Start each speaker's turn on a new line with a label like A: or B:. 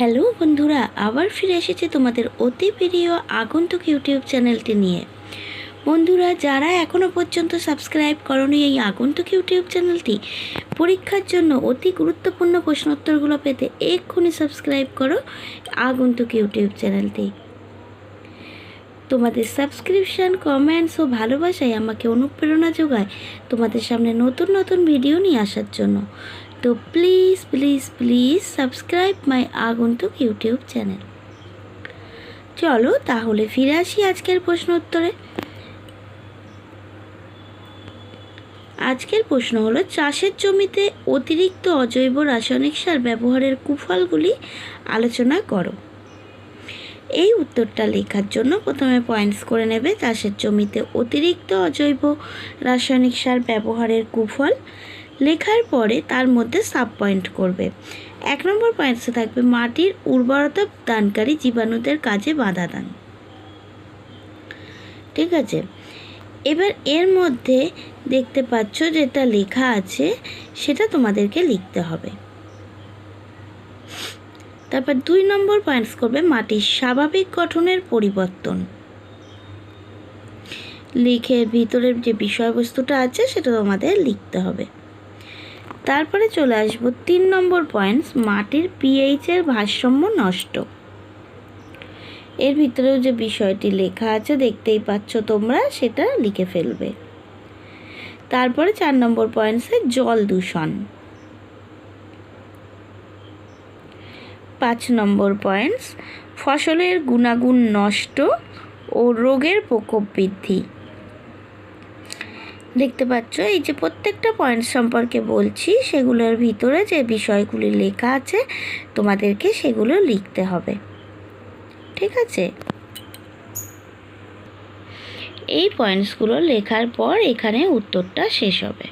A: Hello বন্ধুরা, আবার ফিরে এসেছি তোমাদের অতি প্রিয় আগন্তুক ইউটিউব চ্যানেলটি নিয়ে। বন্ধুরা, যারা এখনও পর্যন্ত সাবস্ক্রাইব করনি এই আগন্তুক ইউটিউব চ্যানেলটি, পরীক্ষার জন্য অতি গুরুত্বপূর্ণ প্রশ্নোত্তরগুলো পেতে এক্ষুনি সাবস্ক্রাইব করো আগন্তুক ইউটিউব চ্যানেলটি। তোমাদের সাবস্ক্রিপশান, কমেন্টস ও ভালোবাসায় আমাকে অনুপ্রেরণা যোগায় তোমাদের সামনে নতুন নতুন ভিডিও নিয়ে আসার জন্য। তো please please please subscribe my Agantuk YouTube channel চলো তাহলে ফিরে আসি আজকের প্রশ্ন উত্তরে। আজকের প্রশ্ন হলো, চাষের জমিতে অতিরিক্ত অজৈব রাসায়নিক সার ব্যবহারের কুফলগুলি আলোচনা করো। এই উত্তরটা লেখার জন্য প্রথমে পয়েন্টস করে নেবে, চাষের জমিতে অতিরিক্ত অজৈব রাসায়নিক সার ব্যবহারের কুফল লেখার পরে তার মধ্যে সাব পয়েন্ট করবে। এক নম্বর পয়েন্টসে থাকবে মাটির উর্বরতা দানকারী জীবাণুদের কাজে বাধা দান। ঠিক আছে? এবার এর মধ্যে দেখতে পাচ্ছ যেটা লেখা আছে, সেটা তোমাদেরকে লিখতে হবে। তারপর দুই নম্বর পয়েন্টস করবে মাটির স্বাভাবিক গঠনের পরিবর্তন। লিখে ভিতরের যে বিষয়বস্তুটা আছে, সেটা তোমাদের লিখতে হবে। তারপরে চলে আসব তিন নম্বর পয়েন্টস মাটির পিএইচের ভারসাম্য নষ্ট। এর ভিতরেও যে বিষয়টি লেখা আছে, দেখতেই পাচ্ছ তোমরা, সেটা লিখে ফেলবে। তারপরে চার নম্বর পয়েন্টসে জল দূষণ। পাঁচ নম্বর পয়েন্টস ফসলের গুণাগুণ নষ্ট ও রোগের প্রকোপ বৃদ্ধি। দেখতে পাচ্ছ, এই যে প্রত্যেকটা পয়েন্ট সম্পর্কে বলছি, সেগুলোর ভিতরে যে বিষয়গুলি লেখা আছে, তোমাদেরকে সেগুলো লিখতে হবে। ঠিক আছে? এই পয়েন্টসগুলো লেখার পর এখানে উত্তরটা শেষ হবে।